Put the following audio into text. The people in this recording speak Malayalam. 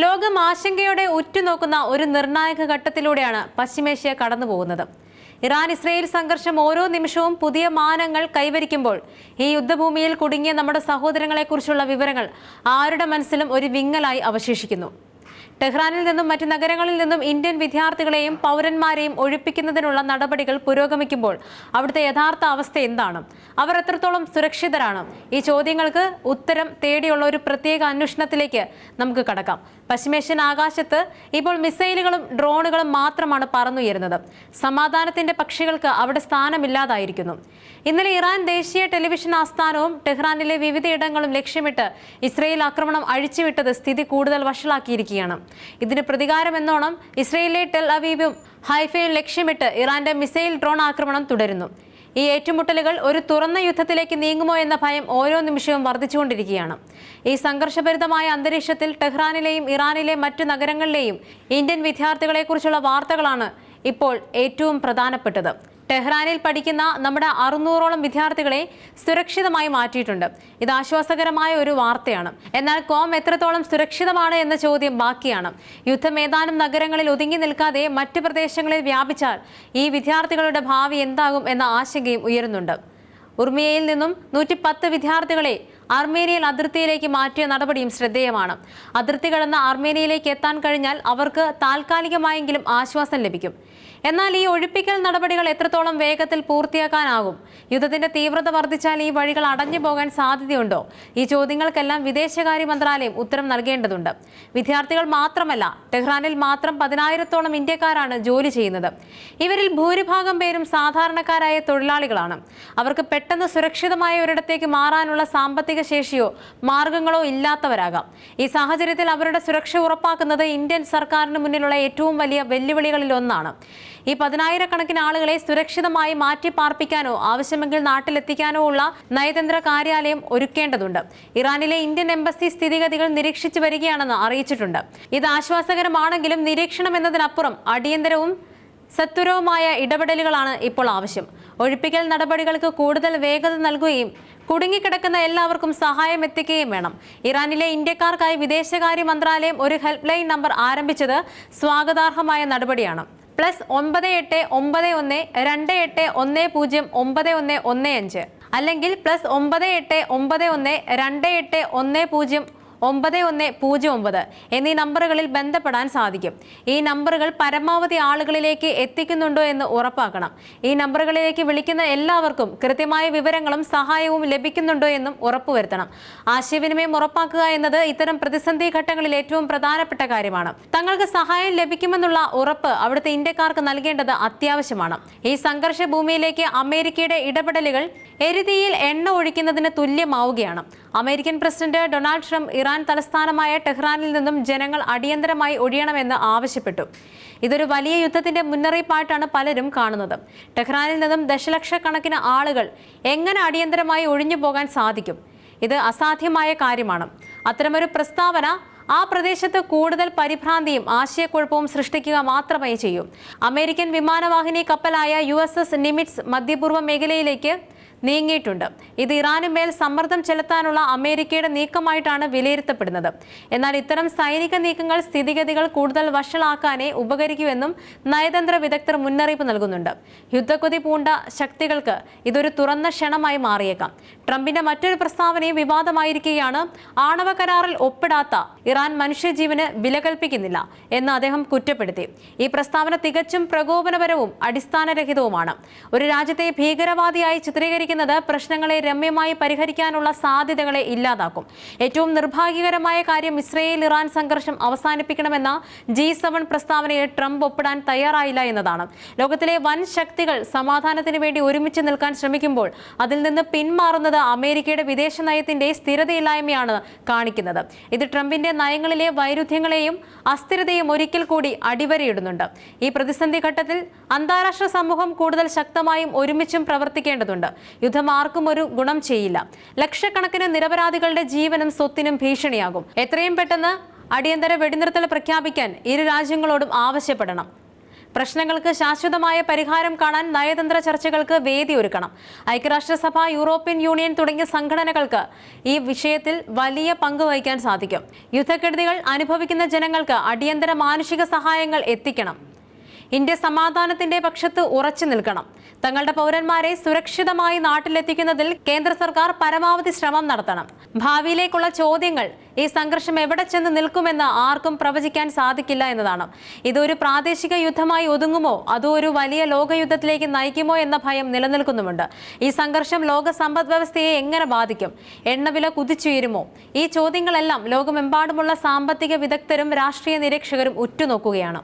ലോകം ആശങ്കയോടെ ഉറ്റുനോക്കുന്ന ഒരു നിർണായക ഘട്ടത്തിലൂടെയാണ് പശ്ചിമേഷ്യ കടന്നുപോകുന്നത്. ഇറാൻ ഇസ്രയേൽ സംഘർഷം ഓരോ നിമിഷവും പുതിയ മാനങ്ങൾ കൈവരിക്കുമ്പോൾ ഈ യുദ്ധഭൂമിയിൽ കുടുങ്ങിയ നമ്മുടെ സഹോദരങ്ങളെക്കുറിച്ചുള്ള വിവരങ്ങൾ ആരുടെ മനസ്സിലും ഒരു വിങ്ങലായി അവശേഷിക്കുന്നു? ടെഹ്റാനിൽ നിന്നും മറ്റ് നഗരങ്ങളിൽ നിന്നും ഇന്ത്യൻ വിദ്യാർത്ഥികളെയും പൗരന്മാരെയും ഒഴിപ്പിക്കുന്നതിനുള്ള നടപടികൾ പുരോഗമിക്കുമ്പോൾ അവിടുത്തെ യഥാർത്ഥ അവസ്ഥ എന്താണ്? അവർ എത്രത്തോളം സുരക്ഷിതരാണ്? ഈ ചോദ്യങ്ങൾക്ക് ഉത്തരം തേടിയുള്ള ഒരു പ്രത്യേക അന്വേഷണത്തിലേക്ക് നമുക്ക് കടക്കാം. പശ്ചിമേഷ്യൻ ആകാശത്ത് ഇപ്പോൾ മിസൈലുകളും ഡ്രോണുകളും മാത്രമാണ് പറന്നുയരുന്നത്. സമാധാനത്തിന്റെ പക്ഷികൾക്ക് അവിടെ സ്ഥാനമില്ലാതായിരിക്കുന്നു. ഇന്നലെ ഇറാൻ ദേശീയ ടെലിവിഷൻ ആസ്ഥാനവും ടെഹ്റാനിലെ വിവിധയിടങ്ങളും ലക്ഷ്യമിട്ട് ഇസ്രയേൽ ആക്രമണം അഴിച്ചുവിട്ടത് സ്ഥിതി കൂടുതൽ വഷളാക്കിയിരിക്കുകയാണ്. ഇതിന് പ്രതികാരമെന്നോണം ഇസ്രയേലിലെ ടെൽ അവീബും ഹൈഫയും ലക്ഷ്യമിട്ട് ഇറാന്റെ മിസൈൽ ഡ്രോൺ ആക്രമണം തുടരുന്നു. ഈ ഏറ്റുമുട്ടലുകൾ ഒരു തുറന്ന യുദ്ധത്തിലേക്ക് നീങ്ങുമോ എന്ന ഭയം ഓരോ നിമിഷവും വർദ്ധിച്ചുകൊണ്ടിരിക്കുകയാണ്. ഈ സംഘർഷഭരിതമായ അന്തരീക്ഷത്തിൽ ടെഹ്റാനിലെയും ഇറാനിലെ മറ്റു നഗരങ്ങളിലെയും ഇന്ത്യൻ വിദ്യാർത്ഥികളെക്കുറിച്ചുള്ള വാർത്തകളാണ് ഇപ്പോൾ ഏറ്റവും പ്രധാനപ്പെട്ടത്. ടെഹ്റാനിൽ പഠിക്കുന്ന നമ്മുടെ അറുന്നൂറോളം വിദ്യാർത്ഥികളെ സുരക്ഷിതമായി മാറ്റിയിട്ടുണ്ട്. ഇത് ആശ്വാസകരമായ ഒരു വാർത്തയാണ്. എന്നാൽ കോം എത്രത്തോളം സുരക്ഷിതമാണ് എന്ന ചോദ്യം ബാക്കിയാണ്. യുദ്ധം ഏതാനും നഗരങ്ങളിൽ ഒതുങ്ങി നിൽക്കാതെ മറ്റ് പ്രദേശങ്ങളിൽ വ്യാപിച്ചാൽ ഈ വിദ്യാർത്ഥികളുടെ ഭാവി എന്താകും എന്ന ആശങ്കയും ഉയരുന്നുണ്ട്. ഉർമിയയിൽ നിന്നും നൂറ്റി വിദ്യാർത്ഥികളെ അർമേനിയൻ അതിർത്തിയിലേക്ക് മാറ്റിയ നടപടിയും ശ്രദ്ധേയമാണ്. അതിർത്തി കടന്ന് അർമേനിയയിലേക്ക് എത്താൻ കഴിഞ്ഞാൽ അവർക്ക് താൽക്കാലികമായെങ്കിലും ആശ്വാസം ലഭിക്കും. എന്നാൽ ഈ ഒഴിപ്പിക്കൽ നടപടികൾ എത്രത്തോളം വേഗത്തിൽ പൂർത്തിയാക്കാനാകും? യുദ്ധത്തിന്റെ തീവ്രത വർദ്ധിച്ചാൽ ഈ വഴികൾ അടഞ്ഞു പോകാൻ സാധ്യതയുണ്ടോ? ഈ ചോദ്യങ്ങൾക്കെല്ലാം വിദേശകാര്യ മന്ത്രാലയം ഉത്തരം നൽകേണ്ടതുണ്ട്. വിദ്യാർത്ഥികൾ മാത്രമല്ല ടെഹ്റാനിൽ മാത്രം പതിനായിരത്തോളം ഇന്ത്യക്കാരാണ് ജോലി ചെയ്യുന്നത്. ഇവരിൽ ഭൂരിഭാഗം പേരും സാധാരണക്കാരായ തൊഴിലാളികളാണ്. അവർക്ക് പെട്ടെന്ന് സുരക്ഷിതമായ ഒരിടത്തേക്ക് മാറാനുള്ള സാമ്പത്തിക ശേഷിയോ മാർഗങ്ങളോ ഇല്ലാത്തവരാകാം. ഈ സാഹചര്യത്തിൽ അവരുടെ സുരക്ഷ ഉറപ്പാക്കുന്നത് ഇന്ത്യൻ സർക്കാരിന് മുന്നിലുള്ള ഏറ്റവും വലിയ വെല്ലുവിളികളിൽ ഒന്നാണ് ഈ പതിനായിരക്കണക്കിന് ആളുകളെ സുരക്ഷിതമായി മാറ്റി പാർപ്പിക്കാനോ ആവശ്യമെങ്കിൽ നാട്ടിലെത്തിക്കാനോ ഉള്ള നയതന്ത്ര കാര്യാലയം ഒരുക്കേണ്ടതുണ്ട്. ഇറാനിലെ ഇന്ത്യൻ എംബസി സ്ഥിതിഗതികൾ നിരീക്ഷിച്ചു വരികയാണെന്ന് അറിയിച്ചിട്ടുണ്ട്. ഇത് ആശ്വാസകരമാണെങ്കിലും നിരീക്ഷണം എന്നതിനപ്പുറം അടിയന്തരവും സത്വരവുമായ ഇടപെടലുകളാണ് ഇപ്പോൾ ആവശ്യം. ഒഴിപ്പിക്കൽ നടപടികൾക്ക് കൂടുതൽ വേഗത നൽകുകയും കുടുങ്ങിക്കിടക്കുന്ന എല്ലാവർക്കും സഹായം എത്തിക്കുകയും വേണം. ഇറാനിലെ ഇന്ത്യക്കാർക്കായി വിദേശകാര്യ മന്ത്രാലയം ഒരു ഹെൽപ്പ് ലൈൻ നമ്പർ ആരംഭിച്ചത് സ്വാഗതാർഹമായ നടപടിയാണ്. പ്ലസ് ഒമ്പത് എട്ട് ഒമ്പത് ഒന്ന് രണ്ട് എട്ട് ഒന്ന് പൂജ്യം ഒമ്പത് ഒന്ന് ഒന്ന് അഞ്ച്. അല്ലെങ്കിൽ പ്ലസ് ഒമ്പത് എട്ട് ഒമ്പത് ഒന്ന് രണ്ട് എട്ട് ഒന്ന് പൂജ്യം ഒമ്പത് ഒന്ന് പൂജ്യം ഒമ്പത് എന്നീ നമ്പറുകളിൽ ബന്ധപ്പെടാൻ സാധിക്കും. ഈ നമ്പറുകൾ പരമാവധി ആളുകളിലേക്ക് എത്തിക്കുന്നുണ്ടോ എന്ന് ഉറപ്പാക്കണം. ഈ നമ്പറുകളിലേക്ക് വിളിക്കുന്ന എല്ലാവർക്കും കൃത്യമായ വിവരങ്ങളും സഹായവും ലഭിക്കുന്നുണ്ടോ എന്നും ഉറപ്പുവരുത്തണം. ആശയവിനിമയം ഉറപ്പാക്കുക എന്നത് ഇത്തരം പ്രതിസന്ധി ഘട്ടങ്ങളിൽ ഏറ്റവും പ്രധാനപ്പെട്ട കാര്യമാണ്. തങ്ങൾക്ക് സഹായം ലഭിക്കുമെന്നുള്ള ഉറപ്പ് അവിടുത്തെ ഇന്ത്യക്കാർക്ക് നൽകേണ്ടത് അത്യാവശ്യമാണ്. ഈ സംഘർഷ ഭൂമിയിലേക്ക് അമേരിക്കയുടെ ഇടപെടലുകൾ എരുതിയിൽ എണ്ണ ഒഴിക്കുന്നതിന് തുല്യമാവുകയാണ്. American president Donald Trump Iran തലസ്ഥാനമായ ടെഹ്റാനിൽ നിന്നും ജനങ്ങൾ അടിയന്തരമായി ഒഴിയണമെന്ന് ആവശ്യപ്പെട്ടു. ഇതൊരു വലിയ യുദ്ധത്തിന്റെ മുന്നറിയിപ്പായിട്ടാണ് പലരും കാണുന്നത്. ടെഹ്റാനിൽ നിന്നും ദശലക്ഷക്കണക്കിന് ആളുകൾ എങ്ങനെ അടിയന്തരമായി ഒഴിഞ്ഞു പോകാൻ സാധിക്കും? ഇത് അസാധ്യമായ കാര്യമാണ്. അത്തരമൊരു പ്രസ്താവന ആ പ്രദേശത്ത് കൂടുതൽ പരിഭ്രാന്തിയും ആശയക്കുഴപ്പവും സൃഷ്ടിക്കുക മാത്രമേ ചെയ്യൂ. അമേരിക്കൻ വിമാനവാഹിനി കപ്പലായ യു എസ് എസ് നിമിറ്റ്സ് മധ്യപൂർവ മേഖലയിലേക്ക് നീങ്ങിയിട്ടുണ്ട്. ഇത് ഇറാനുമേൽ സമ്മർദ്ദം ചെലുത്താനുള്ള അമേരിക്കയുടെ നീക്കമായിട്ടാണ് വിലയിരുത്തപ്പെടുന്നത്. എന്നാൽ ഇത്തരം സൈനിക നീക്കങ്ങൾ സ്ഥിതിഗതികൾ കൂടുതൽ വഷളാക്കാനേ ഉപകരിക്കുമെന്നും നയതന്ത്ര വിദഗ്ധർ മുന്നറിയിപ്പ് നൽകുന്നുണ്ട്. യുദ്ധക്കൊതി പൂണ്ട ശക്തികൾക്ക് ഇതൊരു തുറന്ന ക്ഷണമായി മാറിയേക്കാം. ട്രംപിന്റെ മറ്റൊരു പ്രസ്താവനയും വിവാദമായിരിക്കുകയാണ്. ആണവ കരാറിൽ ഒപ്പിടാത്ത ഇറാൻ മനുഷ്യജീവന് വിലകൽപ്പിക്കുന്നില്ല എന്ന് അദ്ദേഹം കുറ്റപ്പെടുത്തി. ഈ പ്രസ്താവന തികച്ചും പ്രകോപനപരവും അടിസ്ഥാനരഹിതവുമാണ്. ഒരു രാജ്യത്തെ ഭീകരവാദിയായി ചിത്രീകരിക്കുന്നത് പ്രശ്നങ്ങളെ രമ്യമായി പരിഹരിക്കാനുള്ള സാധ്യതകളെ ഇല്ലാതാക്കും. ഏറ്റവും നിർഭാഗ്യകരമായ കാര്യം ഇസ്രയേൽ ഇറാൻ സംഘർഷം അവസാനിപ്പിക്കണമെന്ന ജി സെവൻ പ്രസ്താവനയിൽ ട്രംപ് ഒപ്പിടാൻ തയ്യാറായില്ല എന്നതാണ്. ലോകത്തിലെ വൻ ശക്തികൾ സമാധാനത്തിന് വേണ്ടി ഒരുമിച്ച് നിൽക്കാൻ ശ്രമിക്കുമ്പോൾ അതിൽ നിന്ന് പിന്മാറുന്നത് അമേരിക്കയുടെ വിദേശ നയത്തിന്റെ സ്ഥിരതയില്ലായ്മയാണ് കാണിക്കുന്നത്. ഇത് ട്രംപിന്റെ നയങ്ങളിലെ വൈരുദ്ധ്യങ്ങളെയും അസ്ഥിരതയും ഒരിക്കൽ കൂടി അടിവരയിടുന്നുണ്ട്. ഈ പ്രതിസന്ധി ഘട്ടത്തിൽ അന്താരാഷ്ട്ര സമൂഹം കൂടുതൽ ശക്തമായും ഒരുമിച്ചും പ്രവർത്തിക്കേണ്ടതുണ്ട്. യുദ്ധം ആർക്കും ഒരു ഗുണം ചെയ്യില്ല. ലക്ഷക്കണക്കിന് നിരപരാധികളുടെ ജീവനും സ്വത്തിനും ഭീഷണിയാകും. എത്രയും പെട്ടെന്ന് അടിയന്തര വെടിനിർത്തൽ പ്രഖ്യാപിക്കാൻ ഇരു രാജ്യങ്ങളോടും ആവശ്യപ്പെടണം. പ്രശ്നങ്ങൾക്ക് ശാശ്വതമായ പരിഹാരം കാണാൻ നയതന്ത്ര ചർച്ചകൾക്ക് വേദി ഒരുക്കണം. ഐക്യരാഷ്ട്രസഭ യൂറോപ്യൻ യൂണിയൻ തുടങ്ങിയ സംഘടനകൾക്ക് ഈ വിഷയത്തിൽ വലിയ പങ്ക് വഹിക്കാൻ സാധിക്കും. യുദ്ധക്കെടുതികൾ അനുഭവിക്കുന്ന ജനങ്ങൾക്ക് അടിയന്തര മാനുഷിക സഹായങ്ങൾ എത്തിക്കണം. ഇന്ത്യ സമാധാനത്തിന്റെ പക്ഷത്ത് ഉറച്ചു നിൽക്കണം. തങ്ങളുടെ പൗരന്മാരെ സുരക്ഷിതമായി നാട്ടിലെത്തിക്കുന്നതിൽ കേന്ദ്ര സർക്കാർ പരമാവധി ശ്രമം നടത്തണം. ഭാവിയിലേക്കുള്ള ചോദ്യങ്ങൾ ഈ സംഘർഷം എവിടെ ചെന്ന് നിൽക്കുമെന്ന് ആർക്കും പ്രവചിക്കാൻ സാധിക്കില്ല എന്നതാണ്. ഇതൊരു പ്രാദേശിക യുദ്ധമായി ഒതുങ്ങുമോ? അതോ ഒരു വലിയ ലോകയുദ്ധത്തിലേക്ക് നയിക്കുമോ എന്ന ഭയം നിലനിൽക്കുന്നുമുണ്ട്. ഈ സംഘർഷം ലോക സമ്പദ് വ്യവസ്ഥയെ എങ്ങനെ ബാധിക്കും? എണ്ണവില കുതിച്ചുയരുമോ? ഈ ചോദ്യങ്ങളെല്ലാം ലോകമെമ്പാടുമുള്ള സാമ്പത്തിക വിദഗ്ധരും രാഷ്ട്രീയ നിരീക്ഷകരും ഉറ്റുനോക്കുകയാണ്.